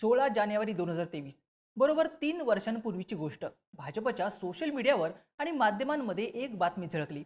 सोळा जानेवारी दोन हजार तेवीस. बरोबर तीन वर्षांपूर्वीची गोष्ट. भाजपच्या सोशल मीडियावर आणि माध्यमांमध्ये एक बातमी झळकली.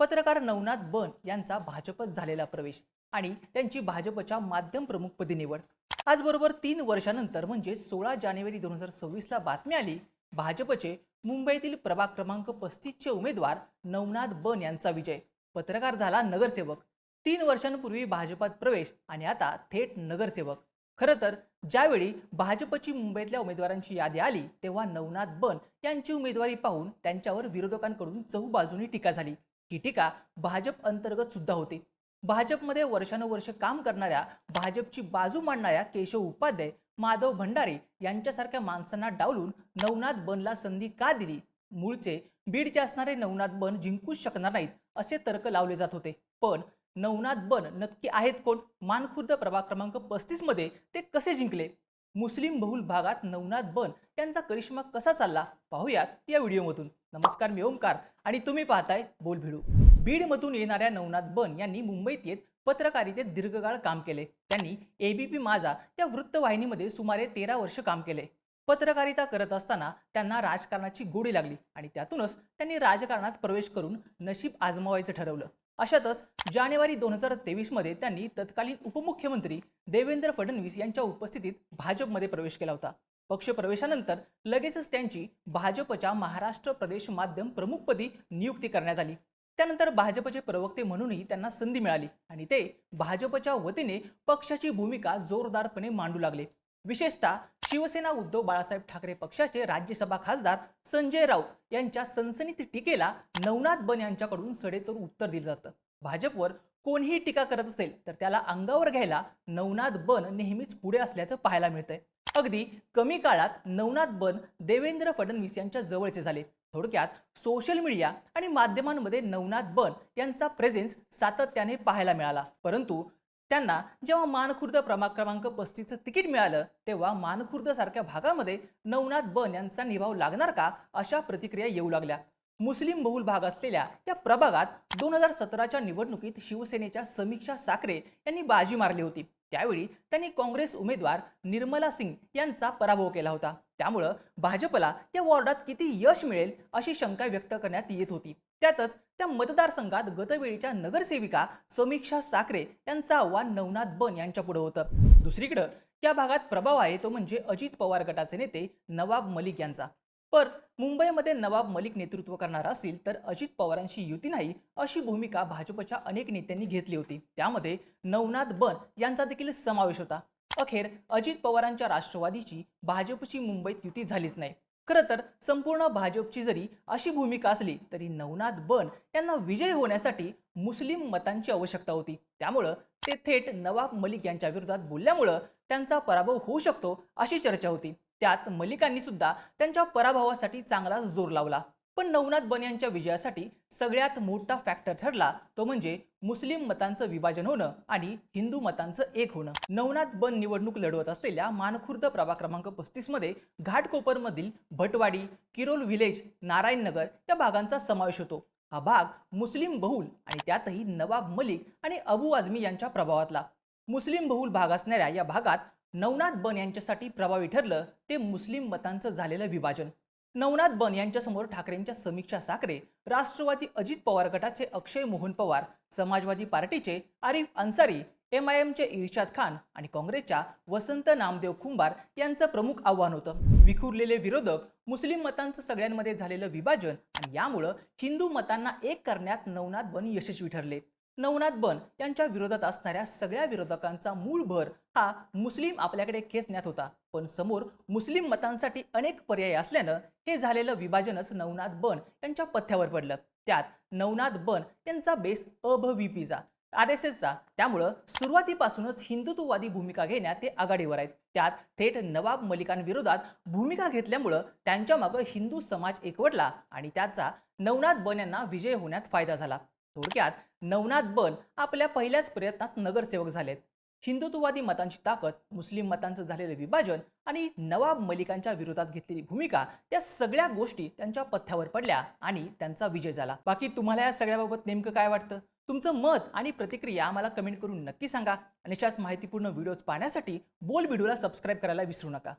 पत्रकार नवनाथ बन यांचा भाजपत झालेला प्रवेश आणि त्यांची भाजपच्या माध्यम प्रमुखपदी निवड. आज बरोबर तीन वर्षानंतर म्हणजे सोळा जानेवारी दोन हजार सव्वीसला बातमी आली भाजपचे मुंबईतील प्रभाग क्रमांक पस्तीसचे उमेदवार नवनाथ बन यांचा विजय. पत्रकार झाला नगरसेवक. तीन वर्षांपूर्वी भाजपात प्रवेश आणि आता थेट नगरसेवक. खरं तर ज्यावेळी भाजपची मुंबईतल्या उमेदवारांची यादी आली तेव्हा नवनाथ बन यांची उमेदवारी पाहून त्यांच्यावर विरोधकांकडून चहूबाजूनी टीका झाली. ही टीका भाजप अंतर्गत सुद्धा होती. भाजपमध्ये वर्षानुवर्ष काम करणाऱ्या भाजपची बाजू मांडणाऱ्या केशव उपाध्याय माधव भंडारे यांच्यासारख्या माणसांना डावलून नवनाथ बनला संधी का दिली? मूळचे बीडचे असणारे नवनाथ बन जिंकूच शकणार नाहीत असे तर्क लावले जात होते. पण नवनाथ बन नक्की आहेत कोण? मानखुर्द प्रभाग क्रमांक पस्तीसमध्ये ते कसे जिंकले? मुस्लिम बहुल भागात नवनाथ बन यांचा करिश्मा कसा चालला? पाहूयात या व्हिडिओमधून. नमस्कार मी ओमकार आणि तुम्ही पाहताय बोल भिडू बीडमधून येणाऱ्या नवनाथ बन यांनी मुंबईत येत पत्रकारितेत दीर्घकाळ काम केले. त्यांनी एबीपी माझा या वृत्तवाहिनीमध्ये सुमारे तेरा वर्ष काम केले. पत्रकारिता करत असताना त्यांना राजकारणाची गोडी लागली आणि त्यातूनच त्यांनी राजकारणात प्रवेश करून नशीब आजमावायचं ठरवलं. अशातच जानेवारी दोन हजार तेवीसमध्ये त्यांनी तत्कालीन उपमुख्यमंत्री देवेंद्र फडणवीस यांच्या उपस्थितीत भाजपमध्ये प्रवेश केला होता. पक्षप्रवेशानंतर लगेचच त्यांची भाजपच्या महाराष्ट्र प्रदेश माध्यम प्रमुखपदी नियुक्ती करण्यात आली. त्यानंतर भाजपचे प्रवक्ते म्हणूनही त्यांना संधी मिळाली आणि ते भाजपच्या वतीने पक्षाची भूमिका जोरदारपणे मांडू लागले. विशेषतः शिवसेना उद्धव बाळासाहेब ठाकरे पक्षाचे राज्यसभा खासदार संजय राऊत यांच्या सनसनीत टीकेला नवनाथ बन यांच्याकडून सडेतोड उत्तर दिलं जातं. भाजपवर कोणीही टीका करत असेल तर त्याला अंगावर घ्यायला नवनाथ बन नेहमीच पुढे असल्याचं पाहायला मिळतंय. अगदी कमी काळात नवनाथ बन देवेंद्र फडणवीस यांच्या जवळचे झाले. थोडक्यात सोशल मीडिया आणि माध्यमांमध्ये नवनाथ बन यांचा प्रेझेन्स सातत्याने पाहायला मिळाला. परंतु त्यांना जेव्हा मानखुर्द क्रमांक पस्तीसचं तिकीट मिळालं तेव्हा मानखुर्द सारख्या भागामध्ये नवनाथ बन यांचा निभाव लागणार का अशा प्रतिक्रिया येऊ लागल्या. मुस्लिम बहुल भाग असलेल्या या प्रभागात दोन हजार सतराच्या निवडणुकीत शिवसेनेच्या समीक्षा साखरे यांनी बाजी मारली होती. त्यावेळी त्यांनी काँग्रेस उमेदवार निर्मला सिंग यांचा पराभव केला होता. त्यामुळं भाजपला या वॉर्डात किती यश मिळेल अशी शंका व्यक्त करण्यात येत होती. त्यातच त्या मतदारसंघात गतवेळीच्या नगरसेविका समीक्षा साखरे यांचं आव्हान नवनाथ बन यांच्या पुढे होतं. दुसरीकडं या भागात प्रभाव आहे तो म्हणजे अजित पवार गटाचे नेते नवाब मलिक यांचा. पर मुंबईमध्ये नवाब मलिक नेतृत्व करणार असतील तर अजित पवारांशी युती नाही अशी भूमिका भाजपच्या अनेक नेत्यांनी घेतली होती. त्यामध्ये नवनाथ बन यांचा देखील समावेश होता. अखेर अजित पवारांच्या राष्ट्रवादीची भाजपची मुंबईत युती झालीच नाही. खरं तर संपूर्ण भाजपची जरी अशी भूमिका असली तरी नवनाथ बन यांना विजय होण्यासाठी मुस्लिम मतांची आवश्यकता होती. त्यामुळं ते थेट नवाब मलिक यांच्या विरोधात बोलल्यामुळं त्यांचा पराभव होऊ शकतो अशी चर्चा होती. त्यात मलिकांनी सुद्धा त्यांच्या पराभवासाठी चांगलाच जोर लावला. पण नवनाथ बन यांच्या विजयासाठी सगळ्यात मोठा फॅक्टर ठरला तो म्हणजे मुस्लिम मतांचं विभाजन होणं आणि हिंदू मतांचं एक होणं. नवनाथ बन निवडणूक लढवत असलेल्या मानखुर्द प्रभाग क्रमांक पस्तीसमध्ये घाटकोपरमधील भटवाडी किरोल विलेज नारायणनगर या भागांचा समावेश होतो. हा भाग मुस्लिम बहुल आणि त्यातही नवाब मलिक आणि अबू आझमी यांच्या प्रभावातला. मुस्लिम बहुल भाग असणाऱ्या या भागात नवनाथ बन यांच्यासाठी प्रभावी ठरलं ते मुस्लिम मतांचं झालेलं विभाजन. नवनाथ बन यांच्यासमोर ठाकरेंच्या समीक्षा साखरे राष्ट्रवादी अजित पवार गटाचे अक्षय मोहन पवार समाजवादी पार्टीचे आरिफ अन्सारी एम आय एमचे इर्शाद खान आणि काँग्रेसच्या वसंत नामदेव खुंबार यांचं प्रमुख आव्हान होतं. विखुरलेले विरोधक मुस्लिम मतांचं सगळ्यांमध्ये झालेलं विभाजन आणि यामुळं हिंदू मतांना एक करण्यात नवनाथ बन यशस्वी ठरले. नवनाथ बन यांच्या विरोधात असणाऱ्या सगळ्या विरोधकांचा मूळ भर हा मुस्लिम आपल्याकडे खेचण्यात होता. पण समोर मुस्लिम मतांसाठी अनेक पर्याय असल्यानं हे झालेलं विभाजनच नवनाथ बन यांच्या पथ्यावर पडलं. त्यात नवनाथ बन यांचा बेस अभविपीचा आर एस एसचा. त्यामुळं सुरुवातीपासूनच हिंदुत्ववादी भूमिका घेण्यात ते आघाडीवर आहेत. त्यात थेट नवाब मलिकांविरोधात भूमिका घेतल्यामुळं त्यांच्या मागं हिंदू समाज एकवटला आणि त्याचा नवनाथ बन यांना विजय होण्यात फायदा झाला. थोडक्यात नवनाथ बन आपल्या पहिल्याच प्रयत्नात नगरसेवक झालेत. हिंदुत्ववादी मतांची ताकद मुस्लिम मतांचं झालेलं विभाजन आणि नवाब मलिकांच्या विरोधात घेतलेली भूमिका या सगळ्या गोष्टी त्यांच्या पथ्यावर पडल्या आणि त्यांचा विजय झाला. बाकी तुम्हाला या सगळ्याबाबत नेमकं काय वाटतं? तुमचं मत आणि प्रतिक्रिया आम्हाला कमेंट करून नक्की सांगा. आणि अशाच माहितीपूर्ण व्हिडिओज पाहण्यासाठी बोल व्हिडिओला सबस्क्राईब करायला विसरू नका.